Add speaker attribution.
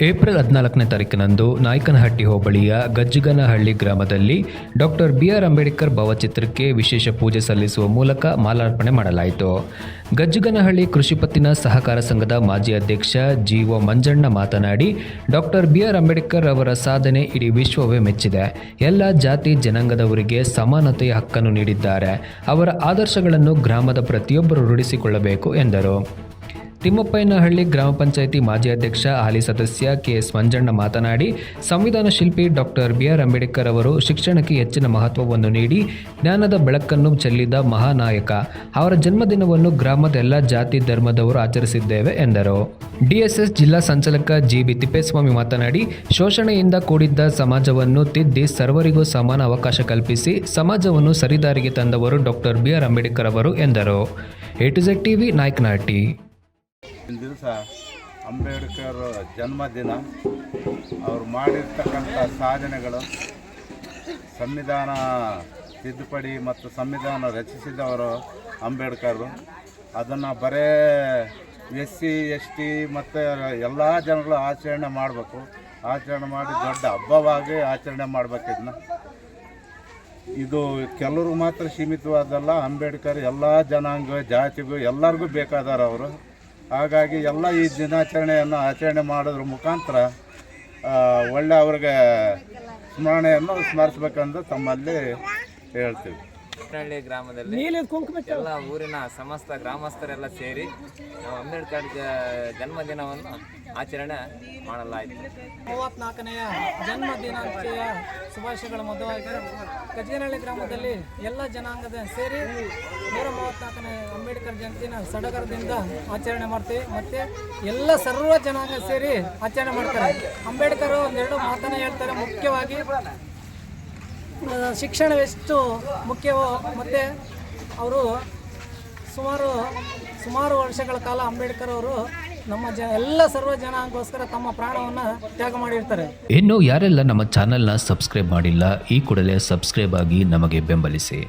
Speaker 1: April ಹದಿನಾಲ್ಕನೇ ತಾರೀಕಿನಂದು ನಾಯಕನಹಟ್ಟಿ ಹೋಬಳಿಯ ಗಜ್ಜಗನಹಳ್ಳಿ ಗ್ರಾಮದಲ್ಲಿ ಡಾಕ್ಟರ್ ಬಿ ಆರ್ ಅಂಬೇಡ್ಕರ್ ಭಾವಚಿತ್ರಕ್ಕೆ ವಿಶೇಷ ಪೂಜೆ ಸಲ್ಲಿಸುವ ಮೂಲಕ ಮಾಲಾರ್ಪಣೆ ಮಾಡಲಾಯಿತು. ಗಜ್ಜಗನಹಳ್ಳಿ ಕೃಷಿಪತ್ತಿನ ಸಹಕಾರ ಸಂಘದ ಮಾಜಿ ಅಧ್ಯಕ್ಷ ಜಿ ಒ ಮಂಜಣ್ಣ ಮಾತನಾಡಿ, ಡಾಕ್ಟರ್ ಬಿ ಆರ್ ಅಂಬೇಡ್ಕರ್ ಅವರ ಸಾಧನೆ ಇಡೀ ವಿಶ್ವವೇ ಮೆಚ್ಚಿದೆ. ಎಲ್ಲ ಜಾತಿ ಜನಾಂಗದವರಿಗೆ ಸಮಾನತೆಯ ಹಕ್ಕನ್ನು ನೀಡಿದ್ದಾರೆ. ಅವರ ಆದರ್ಶಗಳನ್ನು ಗ್ರಾಮದ ಪ್ರತಿಯೊಬ್ಬರು ರೂಢಿಸಿಕೊಳ್ಳಬೇಕು ಎಂದರು. ತಿಮ್ಮಪ್ಪಯ್ಯನಹಳ್ಳಿ ಗ್ರಾಮ ಪಂಚಾಯಿತಿ ಮಾಜಿ ಅಧ್ಯಕ್ಷ, ಹಾಲಿ ಸದಸ್ಯ ಕೆ ಎಸ್ ಮಂಜಣ್ಣ ಮಾತನಾಡಿ, ಸಂವಿಧಾನ ಶಿಲ್ಪಿ ಡಾಕ್ಟರ್ ಬಿ ಆರ್ ಅಂಬೇಡ್ಕರ್ ಅವರು ಶಿಕ್ಷಣಕ್ಕೆ ಹೆಚ್ಚಿನ ಮಹತ್ವವನ್ನು ನೀಡಿ, ಜ್ಞಾನದ ಬೆಳಕನ್ನು ಚೆಲ್ಲಿದ ಮಹಾನಾಯಕ. ಅವರ ಜನ್ಮದಿನವನ್ನು ಗ್ರಾಮದ ಎಲ್ಲ ಜಾತಿ ಧರ್ಮದವರು ಆಚರಿಸಿದ್ದೇವೆ ಎಂದರು. ಡಿಎಸ್ಎಸ್ ಜಿಲ್ಲಾ ಸಂಚಾಲಕ ಜಿ ಬಿ ತಿಪ್ಪೇಸ್ವಾಮಿ ಮಾತನಾಡಿ, ಶೋಷಣೆಯಿಂದ ಕೂಡಿದ್ದ ಸಮಾಜವನ್ನು ತಿದ್ದಿ ಸರ್ವರಿಗೂ ಸಮಾನ ಅವಕಾಶ ಕಲ್ಪಿಸಿ, ಸಮಾಜವನ್ನು ಸರಿದಾರಿಗೆ ತಂದವರು ಡಾಕ್ಟರ್ ಬಿ ಆರ್ ಅಂಬೇಡ್ಕರ್ ಅವರು ಎಂದರು. A to Z TV, Nayakanahatti.
Speaker 2: ಇಂದಿನ ದಿವಸ ಅಂಬೇಡ್ಕರ್ ಜನ್ಮದಿನ, ಅವರು ಮಾಡಿರ್ತಕ್ಕಂಥ ಸಾಧನೆಗಳು, ಸಂವಿಧಾನ ತಿದ್ದುಪಡಿ ಮತ್ತು ಸಂವಿಧಾನ ರಚಿಸಿದವರು ಅಂಬೇಡ್ಕರ್. ಅದನ್ನು ಬರೇ ಎಸ್ ಸಿ ಎಸ್ ಟಿ ಮತ್ತು ಎಲ್ಲ ಜನಗಳು ಆಚರಣೆ ಮಾಡಬೇಕು. ಆಚರಣೆ ಮಾಡಿ ದೊಡ್ಡ ಹಬ್ಬವಾಗಿ ಆಚರಣೆ ಮಾಡ್ಬೇಕು ಇದು ಕೆಲವ್ರಿಗೆ ಮಾತ್ರ ಸೀಮಿತವಾದಲ್ಲ, ಅಂಬೇಡ್ಕರ್ ಎಲ್ಲ ಜನಾಂಗ, ಜಾತಿಗೂ ಎಲ್ಲರಿಗೂ ಬೇಕಾದಾರ ಅವರು. ಹಾಗಾಗಿ ಎಲ್ಲ ಈ ದಿನಾಚರಣೆಯನ್ನು ಆಚರಣೆ ಮಾಡೋದ್ರ ಮುಖಾಂತರ ಒಳ್ಳೆ ಅವ್ರಿಗೆ ಸ್ಮರಣೆಯನ್ನು ಸ್ಮರಿಸ್ಬೇಕಂದು ತಮ್ಮಲ್ಲಿ ಹೇಳ್ತೀವಿ.
Speaker 3: ಹಳ್ಳಿ ಗ್ರಾಮದಲ್ಲಿ ಎಲ್ಲ ಊರಿನ ಸಮಸ್ತ ಗ್ರಾಮಸ್ಥರೆಲ್ಲ ಸೇರಿ ನಾವು ಅಂಬೇಡ್ಕರ್ ಜನ್ಮದಿನವನ್ನು ಆಚರಣೆ ಮಾಡಲಾಯಿತು.
Speaker 4: ಮೂವತ್ನಾಲ್ಕನೆಯ ಜನ್ಮ ದಿನಾಂಕೆಯ ಶುಭಾಶಯಗಳ ಮೊದಲಾಗಿ ಕಜೇನಹಳ್ಳಿ ಗ್ರಾಮದಲ್ಲಿ ಎಲ್ಲ ಜನಾಂಗದ ಸೇರಿ ನೂರ ಮೂವತ್ನಾಲ್ಕನೇ ಅಂಬೇಡ್ಕರ್ ಜಯಂತಿನ ಸಡಗರದಿಂದ ಆಚರಣೆ ಮಾಡ್ತೀವಿ. ಮತ್ತು ಎಲ್ಲ ಸರ್ವ ಜನಾಂಗ ಸೇರಿ ಆಚರಣೆ ಮಾಡ್ತಾರೆ. ಅಂಬೇಡ್ಕರ್ ಒಂದೆರಡು ಮಾತನ್ನ ಹೇಳ್ತಾರೆ ಮುಖ್ಯವಾಗಿ. ಶಿಕ್ಷಣ ಶಿಕ್ಷಣವೆಷ್ಟು ಮುಖ್ಯವೋ, ಮತ್ತು ಅವರು ಸುಮಾರು ಸುಮಾರು ವರ್ಷಗಳ ಕಾಲ ಅಂಬೇಡ್ಕರ್ ಅವರು ನಮ್ಮ ಜ, ಎಲ್ಲ ಸರ್ವ ಜನಾಂಗೋಸ್ಕರ ತಮ್ಮ ಪ್ರಾಣವನ್ನು ತ್ಯಾಗ ಮಾಡಿರ್ತಾರೆ.
Speaker 1: ಇನ್ನು ಯಾರೆಲ್ಲ ನಮ್ಮ ಚಾನೆಲ್ನ ಸಬ್ಸ್ಕ್ರೈಬ್ ಮಾಡಿಲ್ಲ, ಈ ಕೂಡಲೇ ಸಬ್ಸ್ಕ್ರೈಬ್ ಆಗಿ ನಮಗೆ ಬೆಂಬಲಿಸಿ.